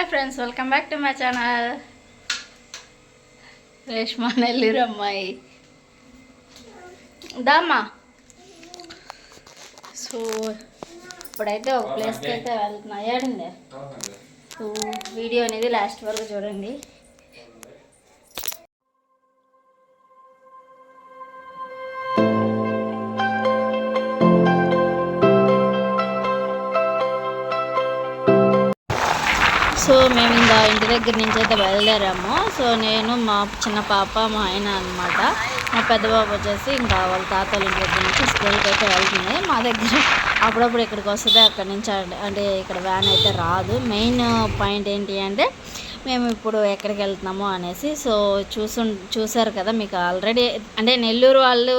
Hi friends welcome back to my channel Reshma Nellore అమ్మాయి దామా so ఇప్పుడైతే ఒక ప్లేస్కి అయితే వెళ్తున్నా. ఏడండి సో వీడియో అనేది లాస్ట్ వరకు చూడండి. దగ్గర నుంచి అయితే బయలుదేరాము. సో నేను మా చిన్న పాప మా ఆయన అనమాట మా పెద్ద బాబు వచ్చేసి ఇంకా వాళ్ళ తాతల ఇంటి దగ్గర నుంచి స్కూల్కి అయితే వెళ్తుంది. మా దగ్గర అప్పుడప్పుడు ఇక్కడికి వస్తుంది అక్కడి నుంచి అంటే ఇక్కడ వ్యాన్ అయితే రాదు. మెయిన్ పాయింట్ ఏంటి అంటే మేము ఇప్పుడు ఎక్కడికి వెళ్తున్నాము అనేసి సో చూసు చూసారు కదా మీకు ఆల్రెడీ అంటే నెల్లూరు వాళ్ళు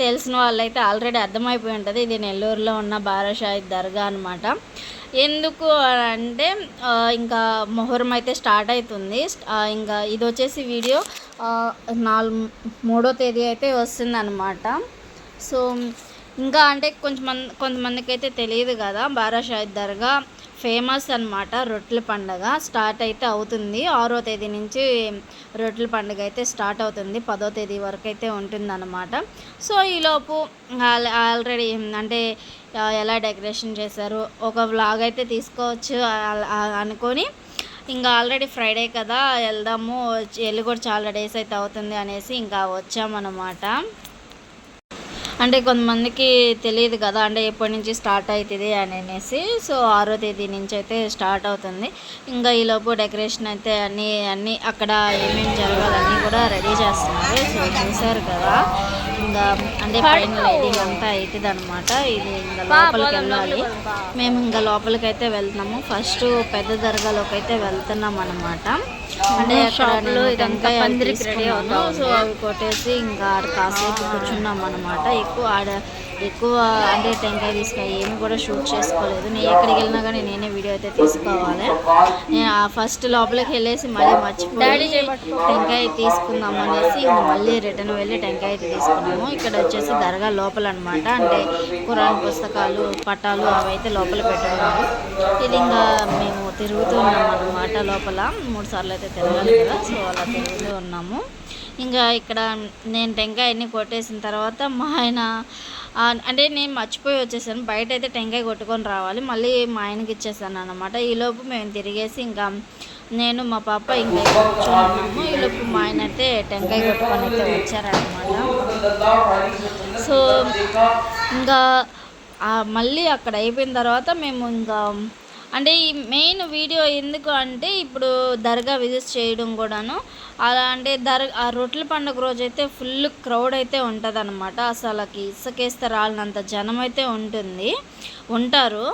తెలిసిన వాళ్ళైతే ఆల్రెడీ అర్థమైపోయి ఉంటుంది. ఇది నెల్లూరులో ఉన్న బారాషాయి దర్గా అనమాట ఎందుకు అని అంటే ఇంకా మొహరం అయితే స్టార్ట్ అవుతుంది ఇంకా ఇది వచ్చేసి వీడియో నాలుగు మూడో తేదీ అయితే వస్తుంది అనమాట సో ఇంకా అంటే కొంచెం కొంతమందికి అయితే తెలియదు కదా బారాషాహిద్ దర్గా ఫేమస్ అనమాట రొట్టెల పండగ. స్టార్ట్ అయితే అవుతుంది. ఆరో తేదీ నుంచి రొట్టెల పండుగ అయితే స్టార్ట్ అవుతుంది. పదో తేదీ వరకు అయితే ఉంటుందన్నమాట. సో ఈలోపు ఆల్రెడీ అంటే ఎలా డెకరేషన్ చేశారు ఒక వ్లాగ్ అయితే తీసుకోవచ్చు అనుకొని ఇంకా ఆల్రెడీ ఫ్రైడే కదా వెళ్దాము వెళ్ళి కూడా చాలా డేస్ అయితే అవుతుంది అనేసి ఇంకా వచ్చామన్నమాట. అంటే కొంతమందికి తెలియదు కదా అంటే ఎప్పటి నుంచి స్టార్ట్ అవుతుంది అని అనేసి. సో ఆరో తేదీ నుంచి అయితే స్టార్ట్ అవుతుంది. ఇంకా ఈలోపు డెకరేషన్ అయితే అన్నీ అన్నీ అక్కడ ఏమేమి జరగాలన్నీ కూడా రెడీ చేస్తున్నారు. సో చూసారు కదా. ఇంకా అంటే పైన లైటింగ్ అంతా అవుతుంది అనమాట ఇది ఇంకా లోపలికి వెళ్ళాలి. మేము ఇంకా లోపలికి అయితే వెళ్తున్నాము. ఫస్ట్ పెద్ద దర్గాలోకి అయితే వెళ్తున్నాం అనమాట అంటే షాప్లో ఇదంతా రెడీ అవుతాం సో అవి కొట్టేసి ఇంకా ఆడ కాసేపు కూర్చున్నాం అనమాట ఎక్కువ ఆడ ఎక్కువ అంటే టెంకాయ తీసుకుని ఏమి కూడా షూట్ చేసుకోలేదు. నేను ఎక్కడికి వెళ్ళినా కానీ నేనే వీడియో అయితే తీసుకోవాలి. నేను ఆ ఫస్ట్ లోపలికి వెళ్ళేసి మళ్ళీ మర్చిపోయి టెంకాయ తీసుకుందాం అనేసి మళ్ళీ రిటర్న్ వెళ్ళి టెంకాయ అయితే తీసుకున్నాము. ఇక్కడ వచ్చేసి దర్గా లోపల అనమాట అంటే ఖురాన్ పుస్తకాలు పట్టాలు అవి అయితే లోపల పెట్టుకున్నాము ఇది ఇంకా మేము తిరుగుతూ ఉన్నాం అన్నమాట లోపల. మూడు సార్లు అయితే తిరగాలి కదా సో అలా తిరుగుతూ ఉన్నాము. ఇంకా ఇక్కడ నేను టెంకాయ అన్ని కొట్టేసిన తర్వాత మా ఆయన అంటే నేను మర్చిపోయి వచ్చేసాను. బయట అయితే టెంకాయ కొట్టుకొని రావాలి. మళ్ళీ మా ఆయనకి ఇచ్చేసాను అనమాట ఈలోపు మేము తిరిగేసి ఇంకా నేను మా పాప ఇంకా కూర్చున్నాము. కూర్చొని ఉన్నాము ఈలోపు మా ఆయన అయితే టెంకాయ కొట్టుకొని అయితే వచ్చారనమాట సో ఇంకా మళ్ళీ అక్కడ అయిపోయిన తర్వాత మేము ఇంకా అంటే ఈ మెయిన్ వీడియో ఎందుకు అంటే ఇప్పుడు దర్గా విజిట్ చేయడం కూడాను. అలా అంటే దర్ ఆ రొట్టెల పండుగ రోజైతే ఫుల్ క్రౌడ్ అయితే ఉంటుంది అనమాట అసలుకి ఇసుకేస్తే రాలినంత జనం అయితే ఉంటుంది ఉంటారు.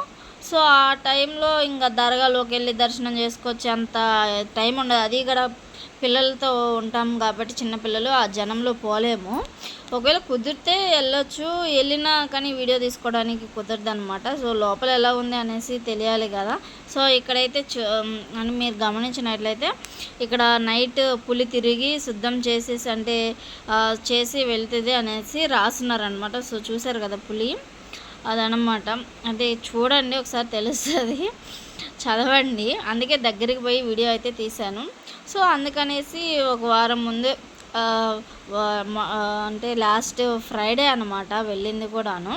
సో ఆ టైంలో ఇంకా దర్గాలోకి వెళ్ళి దర్శనం చేసుకొచ్చే అంత టైం ఉండదు. అది కూడా పిల్లలతో ఉంటాం కాబట్టి చిన్నపిల్లలు ఆ జనంలో పోలేము. ఒకవేళ కుదిరితే వెళ్ళొచ్చు. వెళ్ళినా కానీ వీడియో తీసుకోవడానికి కుదరదు అనమాట సో లోపల ఎలా ఉంది అనేసి తెలియాలి కదా. సో ఇక్కడైతే అని మీరు గమనించినట్లయితే ఇక్కడ నైట్ పులి తిరిగి శుద్ధం చేసేసి అంటే చేసి వెళ్తుంది అనేసి రాస్తున్నారనమాట సో చూశారు కదా పులి? అదనమాట. అంటే చూడండి ఒకసారి తెలుస్తుంది. చదవండి. అందుకే దగ్గరికి పోయి వీడియో అయితే తీశాను. సో అందుకనేసి ఒక వారం ముందు అంటే లాస్ట్ ఫ్రైడే అనమాట వెళ్ళింది కూడాను.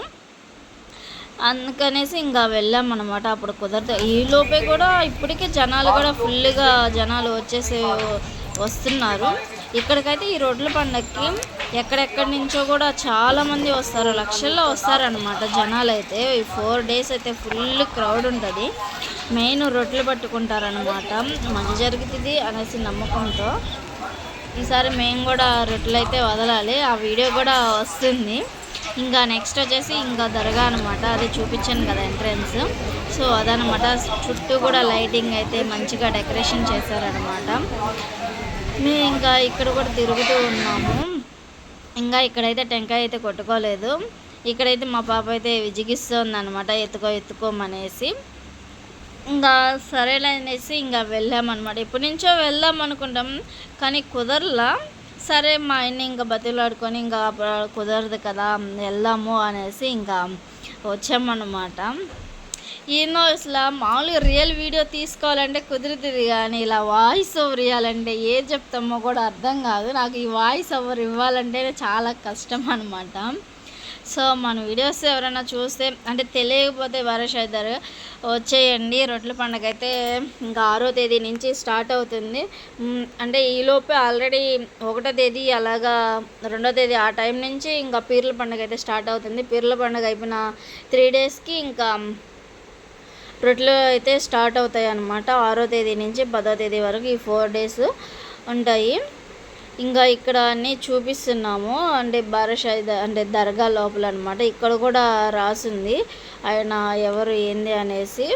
అందుకనేసి ఇంకా వెళ్ళాం అనమాట అప్పుడు కుదరదు. ఈ లోపే కూడా ఇప్పటికే జనాలు కూడా ఫుల్గా జనాలు వచ్చేసి వస్తున్నారు. ఇక్కడికైతే ఈ రోడ్ల పండగకి ఎక్కడెక్కడి నుంచో కూడా చాలా మంది వస్తారు లక్షల్లో వస్తారనమాట జనాలు అయితే ఈ ఫోర్ డేస్ అయితే ఫుల్ క్రౌడ్ ఉంటుంది. మెయిన్ రొట్టెలు పట్టుకుంటారనమాట మంచి జరుగుతుంది అనేసి నమ్మకంతో. ఈసారి మేము కూడా రొట్టెలు అయితే వదలాలి. ఆ వీడియో కూడా వస్తుంది. ఇంకా నెక్స్ట్ వచ్చేసి ఇంకా దర్గా అనమాట అది చూపించాను కదా ఎంట్రన్స్ సో అదనమాట చుట్టూ కూడా లైటింగ్ అయితే మంచిగా డెకరేషన్ చేశారనమాట మేము ఇంకా ఇక్కడ కూడా తిరుగుతూ ఉన్నాము. ఇంకా ఇక్కడైతే టెంకాయ అయితే కొట్టుకోలేదు. ఇక్కడైతే మా పాప అయితే విజిగిస్తుంది అనమాట ఎత్తుకో ఎత్తుకోమనేసి ఇంకా సరేలే అనేసి ఇంకా వెళ్ళామన్నమాట. ఇప్పటి నుంచో వెళ్దాం అనుకుంటాం కానీ కుదరలా. సరే మా ఆయన్ని ఇంకా బతిలాడుకొని ఇంకా కుదరదు కదా వెళ్దాము అనేసి ఇంకా వచ్చామన్నమాట. ఏందో అసలు మామూలుగా రియల్ వీడియో తీసుకోవాలంటే కుదురుతుంది కానీ ఇలా వాయిస్ ఓవర్ ఇవ్వాలంటే ఏం చెప్తామో కూడా అర్థం కాదు. నాకు ఈ వాయిస్ ఓవర్ ఇవ్వాలంటే చాలా కష్టం అనమాట సో మన వీడియోస్ ఎవరైనా చూస్తే అంటే తెలియకపోతే భరష్ అవుతారు వచ్చేయండి. రొట్టెల పండుగ అయితే ఇంకా ఆరో తేదీ నుంచి స్టార్ట్ అవుతుంది. అంటే ఈలోపే ఆల్రెడీ ఒకటో తేదీ అలాగా రెండో తేదీ ఆ టైం నుంచి ఇంకా పీర్ల పండుగ అయితే స్టార్ట్ అవుతుంది. పీర్ల పండుగ అయిపోయిన త్రీ డేస్కి ఇంకా రొట్టెలు అయితే స్టార్ట్ అవుతాయి అన్నమాట. ఆరో తేదీ నుంచి పదో తేదీ వరకు ఈ ఫోర్ డేస్ ఉంటాయి. ఇంకా ఇక్కడ అన్నీ చూపిస్తున్నాము. అంటే బారషాయి అంటే దర్గా లోపల అనమాట ఇక్కడ కూడా రాసింది. ఆయన ఎవరు ఏంది అనేసి.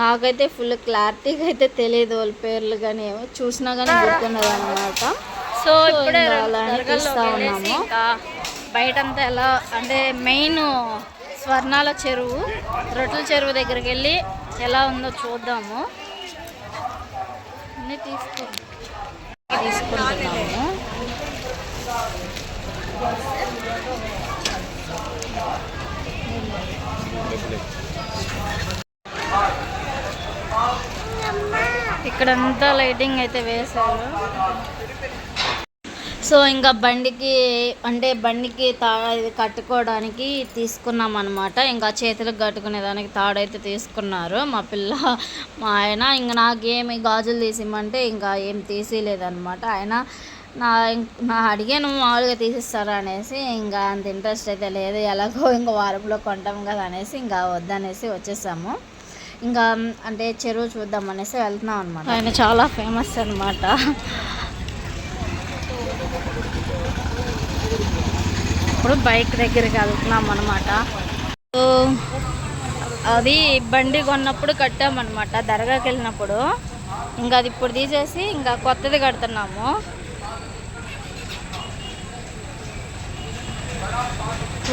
నాకైతే ఫుల్ క్లారిటీగా అయితే తెలియదు వాళ్ళ పేర్లు కానీ ఏమో. చూసినా కానీ గుర్తున్నది అనమాట సో ఇప్పుడే అలానే తీస్తా ఉన్నాము. బయటంతా ఎలా అంటే మెయిన్ స్వర్ణాల చెరువు రొట్టెల చెరువు దగ్గరికి వెళ్ళి ఎలా ఉందో చూద్దాము. అన్నీ తీసుకో తీసుకుంటున్నాము. ఇక్కడంతా లైటింగ్ అయితే వేశారు. సో ఇంకా బండికి అంటే బండికి తా కట్టుకోవడానికి తీసుకున్నాం అనమాట ఇంకా చేతులకు కట్టుకునే దానికి తాడైతే తీసుకున్నారు. మా పిల్ల మా ఆయన ఇంకా నాకేమి గాజులు తీసిమంటే ఇంకా ఏం తీసిలేదనమాట ఆయన నా నా అడిగాను మామూలుగా తీసిస్తారా? అనేసి ఇంకా అంత ఇంట్రెస్ట్ అయితే లేదు. ఎలాగో ఇంకా వారంలో కొంటాం కదా అనేసి ఇంకా వద్దనేసి వచ్చేసాము. ఇంకా అంటే చెరువు చూద్దాం అనేసి వెళ్తున్నాం అనమాట ఆయన చాలా ఫేమస్ అనమాట ఇప్పుడు బైక్ దగ్గరికి వెళ్తున్నాం అనమాట సో అది బండి కొన్నప్పుడు కట్టామన్నమాట దర్గాకి వెళ్ళినప్పుడు. ఇంకా అది ఇప్పుడు తీసేసి ఇంకా కొత్తది కడుతున్నాము.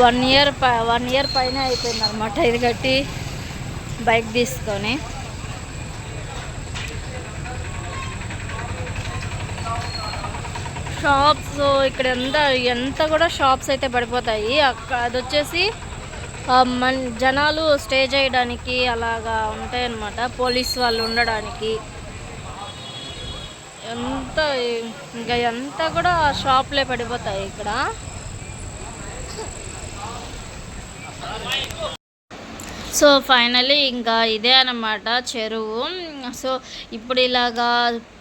వన్ ఇయర్ వన్ ఇయర్ పైన అయిపోయింది అనమాట ఇది కట్టి బైక్ తీసుకొని. షాప్స్ ఇక్కడ ఎంత ఎంత కూడా షాప్స్ అయితే పడిపోతాయి. అక్కడ అది వచ్చేసి మన్ జనాలు స్టే చేయడానికి అలాగా ఉంటాయన్నమాట. పోలీస్ వాళ్ళు ఉండడానికి. ఎంత ఇంకా ఎంత కూడా షాప్లే పడిపోతాయి ఇక్కడ. సో ఫైనలీ ఇంకా ఇదే అన్నమాట చెరువు. సో ఇప్పుడు ఇలాగా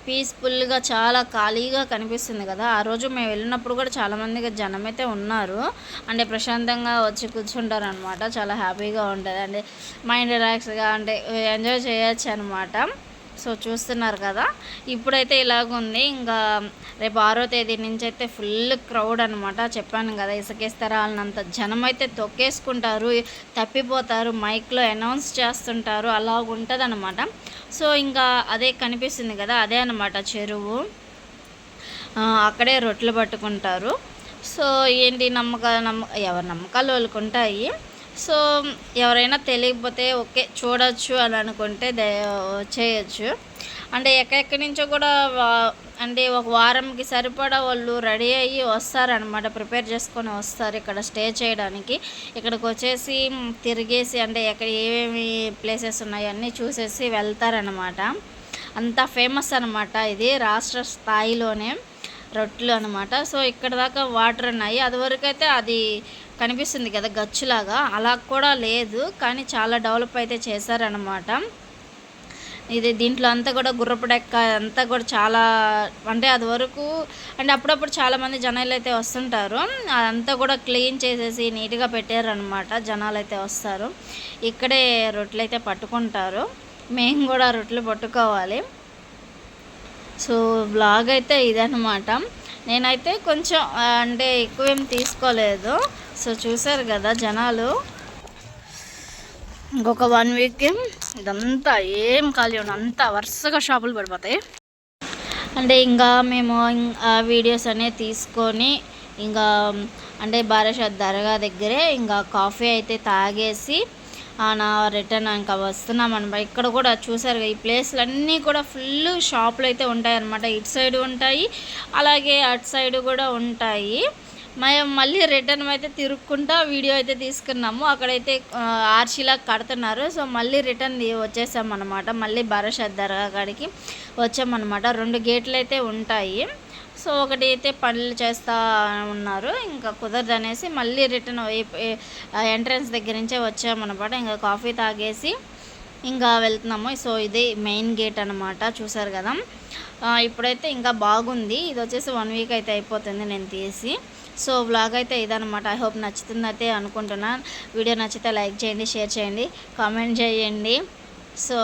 పీస్ఫుల్గా చాలా ఖాళీగా కనిపిస్తుంది కదా. ఆ రోజు మేము వెళ్ళినప్పుడు కూడా చాలామంది జనం అయితే ఉన్నారు. అంటే ప్రశాంతంగా వచ్చి కూర్చుంటారు అనమాట చాలా హ్యాపీగా ఉంటుంది. అంటే మైండ్ రిలాక్స్గా అంటే ఎంజాయ్ చేయొచ్చు అనమాట సో చూస్తున్నారు కదా ఇప్పుడైతే ఇలాగుంది. ఇంకా రేపు ఆరో తేదీ నుంచి అయితే ఫుల్ క్రౌడ్ అనమాట చెప్పాను కదా ఇసుకేస్తారా వాళ్ళనంత జనం అయితే తొక్కేసుకుంటారు తప్పిపోతారు మైక్లో అనౌన్స్ చేస్తుంటారు అలా ఉంటుంది సో ఇంకా అదే కనిపిస్తుంది కదా అదే అనమాట చెరువు. అక్కడే రొట్టెలు పట్టుకుంటారు. సో ఏంటి నమ్మక నమ్మ ఎవరి నమ్మకాలు వాళ్ళకుంటాయి ఉంటాయి సో ఎవరైనా తెలియకపోతే ఓకే చూడొచ్చు అని అనుకుంటే చేయొచ్చు. అంటే ఎక్కడెక్కడి నుంచో కూడా అంటే ఒక వారంకి సరిపడా వాళ్ళు రెడీ అయ్యి వస్తారనమాట ప్రిపేర్ చేసుకొని వస్తారు ఇక్కడ స్టే చేయడానికి. ఇక్కడికి వచ్చేసి తిరిగేసి అంటే ఎక్కడ ఏమేమి ప్లేసెస్ ఉన్నాయో అన్నీ చూసేసి వెళ్తారనమాట అంత ఫేమస్ అనమాట ఇది రాష్ట్ర స్థాయిలోనే రొట్టెలు అనమాట సో ఇక్కడ దాకా వాటర్ ఉన్నాయి. అది అది కనిపిస్తుంది కదా గచ్చులాగా. అలా కూడా లేదు కానీ చాలా డెవలప్ అయితే చేశారనమాట ఇది దీంట్లో అంతా కూడా గుర్రపు డెక్క అంతా కూడా చాలా అంటే అది వరకు అంటే అప్పుడప్పుడు చాలామంది జనాలు అయితే వస్తుంటారు. అదంతా కూడా క్లీన్ చేసేసి నీట్గా పెట్టారనమాట జనాలు అయితే వస్తారు. ఇక్కడే రొట్టెలు అయితే పట్టుకుంటారు. మేము కూడా రొట్టెలు పట్టుకోవాలి. సో బ్లాగ్ అయితే ఇదనమాట నేనైతే కొంచెం అంటే ఎక్కువేం తీసుకోలేదు. సో చూసారు కదా జనాలు. ఇంకొక వన్ వీక్ ఇదంతా ఏం ఖాళీ ఉండదు. అంతా వరుసగా షాపులు పడిపోతాయి. అంటే ఇంకా మేము ఆ వీడియోస్ అనేవి తీసుకొని ఇంకా అంటే బారాషాద్ దర్గా దగ్గరే ఇంకా కాఫీ అయితే తాగేసి నా రిటర్న్ ఇంకా వస్తున్నాం అనమాట ఇక్కడ కూడా చూసారు ఈ ప్లేస్లు అన్నీ కూడా ఫుల్ షాపులు అయితే ఉంటాయి అనమాట ఇటు సైడ్ ఉంటాయి అలాగే అటు సైడ్ కూడా ఉంటాయి. మేము మళ్ళీ రిటర్న్ అయితే తిరుక్కుంటా వీడియో అయితే తీసుకున్నాము. అక్కడైతే ఆర్షిలా కడుతున్నారు. సో మళ్ళీ రిటర్న్ వచ్చేసాం అనమాట మళ్ళీ భరషత్ దర్గా కాడికి వచ్చామన్నమాట. రెండు గేట్లు అయితే ఉంటాయి. సో ఒకటి అయితే పనులు చేస్తూ ఉన్నారు. ఇంకా కుదరదు అనేసి మళ్ళీ రిటర్న్ ఎంట్రన్స్ దగ్గర నుంచే వచ్చామన్నమాట. ఇంకా కాఫీ తాగేసి ఇంకా వెళ్తున్నాము. సో ఇది మెయిన్ గేట్ అనమాట చూసారు కదా? ఇప్పుడైతే ఇంకా బాగుంది. ఇది వచ్చేసి వన్ వీక్ అయితే అయిపోతుంది నేను తీసి. సో వ్లాగ్ అయితే ఇదనమాట ఐ హోప్ నచ్చుతుంది అయితే అనుకుంటున్నాను వీడియో నచ్చితే లైక్ చేయండి షేర్ చేయండి కామెంట్ చేయండి. సో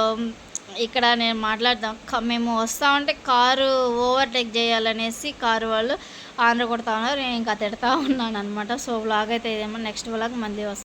ఇక్కడ నేను మాట్లాడదాం. మేము వస్తామంటే కారు ఓవర్టేక్ చేయాలనేసి కారు వాళ్ళు ఆంధ్ర కొడతా ఉన్నారు. నేను ఇంకా తిడతా ఉన్నాను అనమాట సో వ్లాగ్ అయితే ఇదేమో. నెక్స్ట్ వ్లాగ్ మళ్ళీ వస్తాను